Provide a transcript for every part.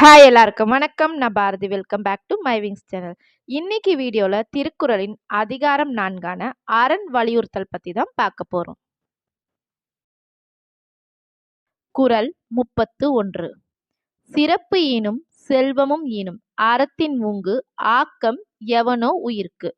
Hi எல்லாருக்கும் வணக்கம். நான் Bharathi. Welcome back to my wings channel. இன்னைக்கு வீடியோவில் திருக்குறளின் அதிகாரம் நான்கான அரண் வலியுறுத்தல் பற்றி தான் பார்க்க போகிறோம் குறள் முப்பத்து ஒன்று. சிறப்பு ஈனும் செல்வமும் ஈனும் அறத்தின் ஊங்கு ஆக்கம் எவனோ உயிர்க்கு.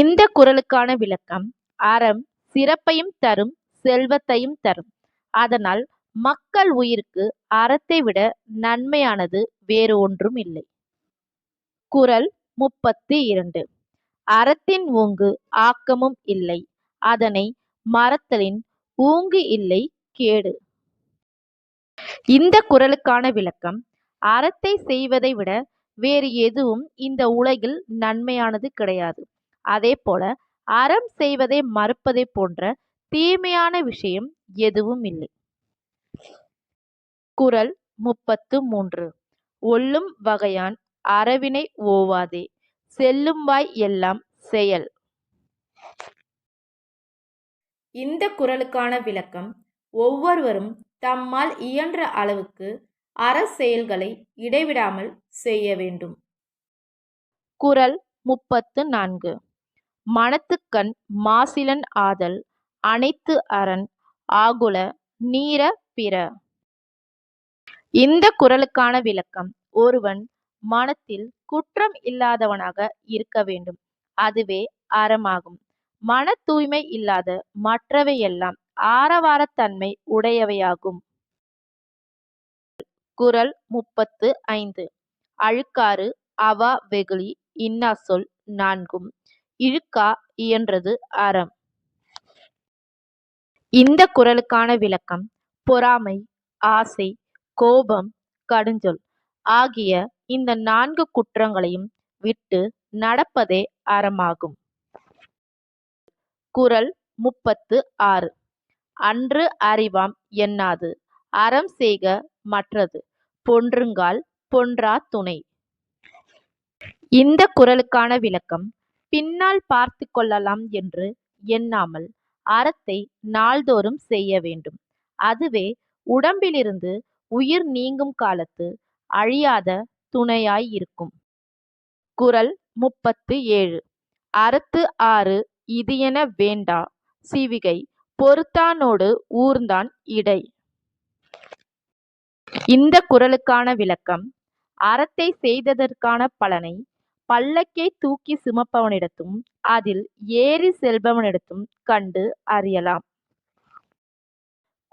இந்த குறளுக்கான விளக்கம் அறம் சிறப்பையும் தரும் செல்வத்தையும் தரும். அதனால் மக்கள் உயிருக்கு அறத்தை விட நன்மையானது வேறு ஒன்றும் இல்லை. குறள் முப்பத்தி இரண்டு. அறத்தின் ஓங்கு ஆக்கமும் இல்லை. அதனை மறத்தலின் ஊங்கு இல்லை கேடு. இந்த குறளுக்கான விளக்கம் அறத்தை செய்வதை விட வேறு எதுவும் இந்த உலகில் நன்மையானது கிடையாது. அதே போல அறம் செய்வதை மறுப்பதை போன்ற தீமையான விஷயம் எதுவும் இல்லை. குறள் முப்பத்து மூன்று. ஒல்லும் வகையான் அறவினை ஓவாதே. செல்லும்வாய் எல்லாம் செயல் இந்த குறளுக்கான விளக்கம் ஒவ்வொருவரும் தம்மால் இயன்ற அளவுக்கு அற செயல்களை இடைவிடாமல் செய்ய வேண்டும். குறள் முப்பத்து நான்கு. மனத்துக்கண் மாசிலன் ஆதல் அனைத்து அரண் ஆகுல நீர பிற. இந்த குரலுக்கான விளக்கம் ஒருவன் மனத்தில் குற்றம் இல்லாதவனாக இருக்க வேண்டும். அதுவே அறமாகும். மன தூய்மை இல்லாத மற்றவையெல்லாம் ஆரவாரத்தன்மை உடையவையாகும். குறள் முப்பத்து ஐந்து. அழுக்காறு அவா வெகுளி இன்னா சொல் நான்கும். இழுக்கா இயன்றது அறம். இந்த குரலுக்கான விளக்கம் பொறாமை ஆசை கோபம் கடுஞ்சொல் ஆகிய இந்த நான்கு குற்றங்களையும் விட்டு நடப்பதே அறமாகும். குறள் முப்பத்து ஆறு. அன்று அறிவாம் எண்ணாது அறம் செய்க மற்றது. பொன்றுங்கால் பொன்றா துணை. இந்த குறளுக்கான விளக்கம் பின்னால் பார்த்து கொள்ளலாம் என்று எண்ணாமல் அறத்தை நாள்தோறும் செய்ய வேண்டும். அதுவே உடம்பிலிருந்து உயிர் நீங்கும் காலத்து அழியாத துணையாய் இருக்கும். குறள் முப்பத்து ஏழு. அறத்து ஆறு இது என வேண்டா. சிவிகை பொறுத்தானோடு ஊர்ந்தான் இடை. இந்த குரலுக்கான விளக்கம் அறத்தை செய்ததற்கான பலனை பல்லக்கை தூக்கி சுமப்பவனிடத்தும் அதில் ஏறி செல்பவனிடத்தும் கண்டு அறியலாம்.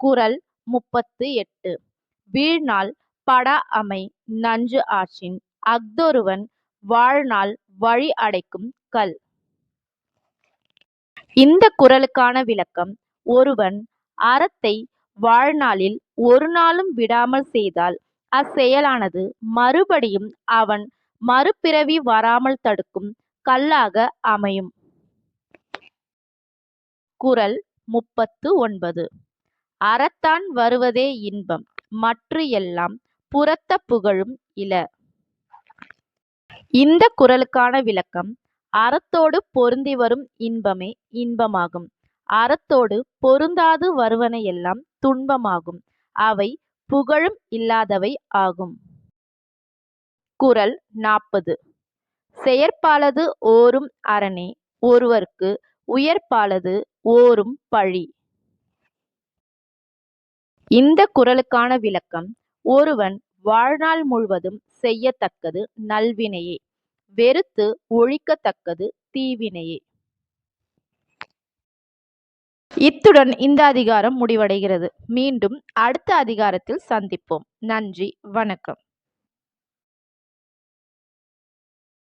குரல் முப்பத்து எட்டு. வீழ்நாள் பட அமை நஞ்சு ஆற்றின். அஃதொருவன் வாழ்நாள் வழி அடைக்கும் கல். இந்த குறளுக்கான விளக்கம் ஒருவன் அறத்தை வாழ்நாளில் ஒரு நாளும் விடாமல் செய்தால் அச்செயலானது மறுபடியும் அவன் மறுபிறவி வராமல் தடுக்கும் கல்லாக அமையும். குறள் முப்பத்து ஒன்பது. அறத்தான் வருவதே இன்பம். மற்று எல்லாம் புறத்த புகழும் இல. இந்த குரலுக்கான விளக்கம் அறத்தோடு பொருந்தி வரும் இன்பமே இன்பமாகும். அறத்தோடு பொருந்தாது வருவனையெல்லாம் துன்பமாகும். அவை புகழும் இல்லாதவை ஆகும். குறள் நாற்பது. செயற்பாலது ஓரும் அரணே ஒருவர்க்கு உயர்பாலது ஓரும் பழி. இந்த குரலுக்கான விளக்கம் ஒருவன் வாழ்நாள் முழுவதும் செய்யத்தக்கது நல்வினையே வெறுத்து ஒழிக்கத்தக்கது தீவினையே. இத்துடன் இந்த அதிகாரம் முடிவடைகிறது. மீண்டும் அடுத்த அதிகாரத்தில் சந்திப்போம். நன்றி வணக்கம்.